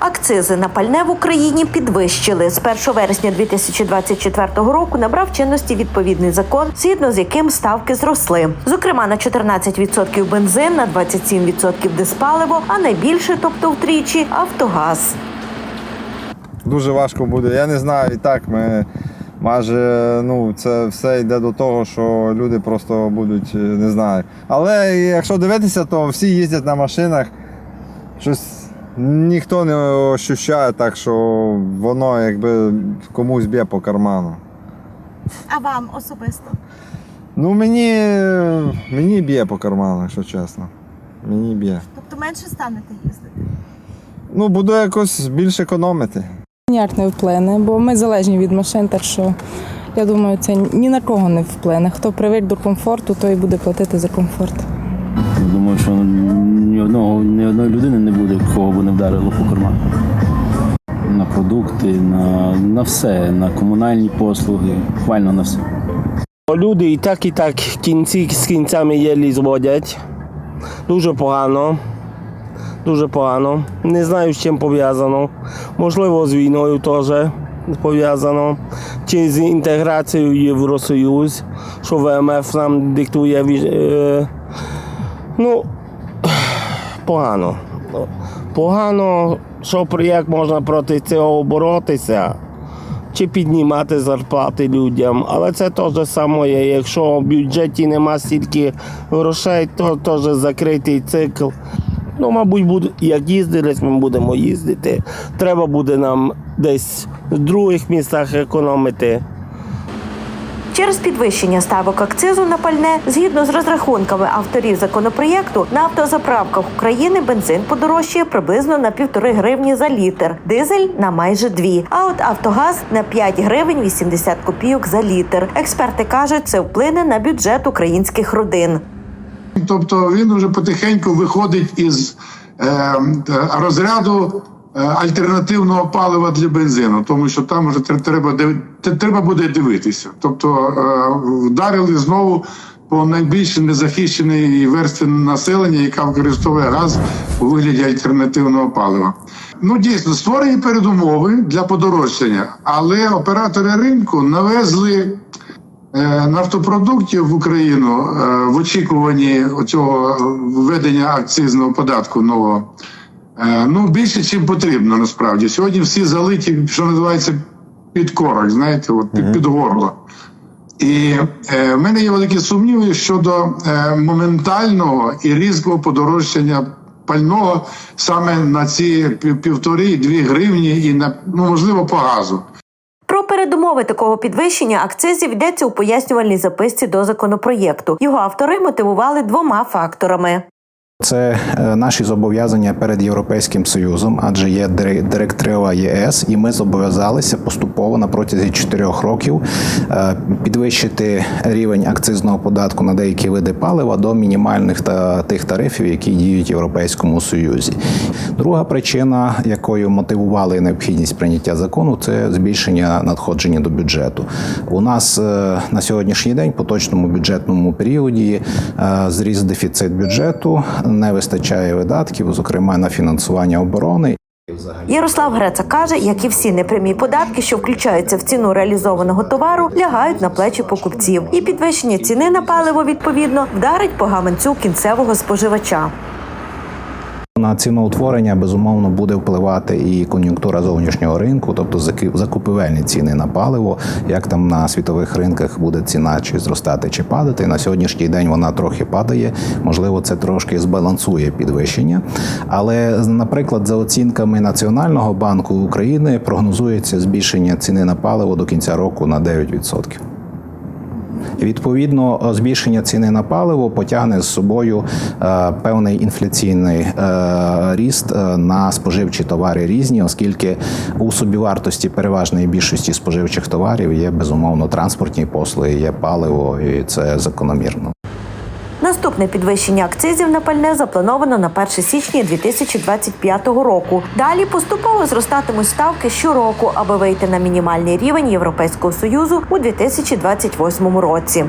Акцизи на пальне в Україні підвищили з 1 вересня 2024 року. Набрав чинності відповідний закон, згідно з яким ставки зросли. Зокрема, на 14% бензин, на 27% диспаливо, а найбільше, тобто втричі, Автогаз. Дуже важко буде. Я не знаю, і так ми майже ну, це все йде до того, що люди просто будуть, е, не знаю. Але якщо дивитися, то всі їздять на машинах. Щось ніхто не ощущає, так що воно якби комусь б'є по карману. А вам особисто? Ну мені, мені б'є по карману, якщо чесно. Мені б'є. Тобто менше станете їздити? Ну, буду якось більш економити. Ніяк не вплине, бо ми залежні від машин, так що я думаю, це ні на кого не вплине. Хто привик до комфорту, той і буде платити за комфорт. Думаю, що ні одного ні одної людини не буде, кого б не вдарило по карману. На продукти, на, на все, на комунальні послуги, буквально на все. Люди і так, і так кінці з кінцями єлі зводять. Дуже погано. Дуже погано. Не знаю, з чим пов'язано. Можливо, з війною теж пов'язано. Чи з інтеграцією в Євросоюз, що ВМФ нам диктує. е, Ну, погано. Погано, що як можна проти цього боротися чи піднімати зарплати людям. Але це теж саме. Якщо в бюджеті нема стільки грошей, то теж закритий цикл. Ну, мабуть, буде, як їздили, ми будемо їздити. Треба буде нам десь в других містах економити. Через підвищення ставок акцизу на пальне, згідно з розрахунками авторів законопроєкту, на автозаправках України бензин подорожчає приблизно на півтори гривні за літр, дизель на майже дві. А от Автогаз на 5 гривень 80 копійок за літр. Експерти кажуть, це вплине на бюджет українських родин. Тобто він вже потихеньку виходить із е, розряду альтернативного палива для бензину, тому що там вже треба треба буде дивитися. Тобто е, вдарили знову по найбільш незахищеній верстві населення, яка використовує газ у вигляді альтернативного палива. Ну дійсно створені передумови для подорожчання, але оператори ринку навезли е, нафтопродуктів в Україну е, в очікуванні цього введення акцизного податку нового. Е, Ну, більше, чим потрібно насправді. Сьогодні всі залиті, що називається, під корок, знаєте, от під, під горло. І е, в мене є великі сумніви щодо е, моментального і різкого подорожчання пального саме на ці півтори-дві гривні і на ну можливо по газу. Про передумови такого підвищення акцизів йдеться у пояснювальній записці до законопроєкту. Його автори мотивували двома факторами. Це е, наші зобов'язання перед Європейським Союзом, адже є дире- директива ЄС, і ми зобов'язалися поступово на протязі чотирьох років е, підвищити рівень акцизного податку на деякі види палива до мінімальних та тих тарифів, які діють в Європейському Союзі. Друга причина, якою мотивували необхідність прийняття закону, це збільшення надходження до бюджету. У нас е, на сьогоднішній день, по точному бюджетному періоді, зріс дефіцит бюджету, не вистачає видатків, зокрема на фінансування оборони. Ярослав Греца каже, як і всі непрямі податки, що включаються в ціну реалізованого товару, лягають на плечі покупців. І підвищення ціни на паливо відповідно вдарить по гаманцю кінцевого споживача. На ціноутворення безумовно буде впливати і кон'юнктура зовнішнього ринку, тобто закупівельні ціни на паливо, як там на світових ринках буде ціна чи зростати, чи падати. На сьогоднішній день вона трохи падає. Можливо, це трошки збалансує підвищення. Але, наприклад, за оцінками Національного банку України прогнозується збільшення ціни на паливо до кінця року на 9%. Відповідно, збільшення ціни на паливо потягне з собою е, певний інфляційний е, ріст е, на споживчі товари різні, оскільки у собівартості переважної більшості споживчих товарів є безумовно транспортні послуги, є паливо, і це закономірно. Наступне підвищення акцизів на пальне заплановано на 1 січня 2025 року. Далі поступово зростатимуть ставки щороку, аби вийти на мінімальний рівень Європейського союзу у 2028 році.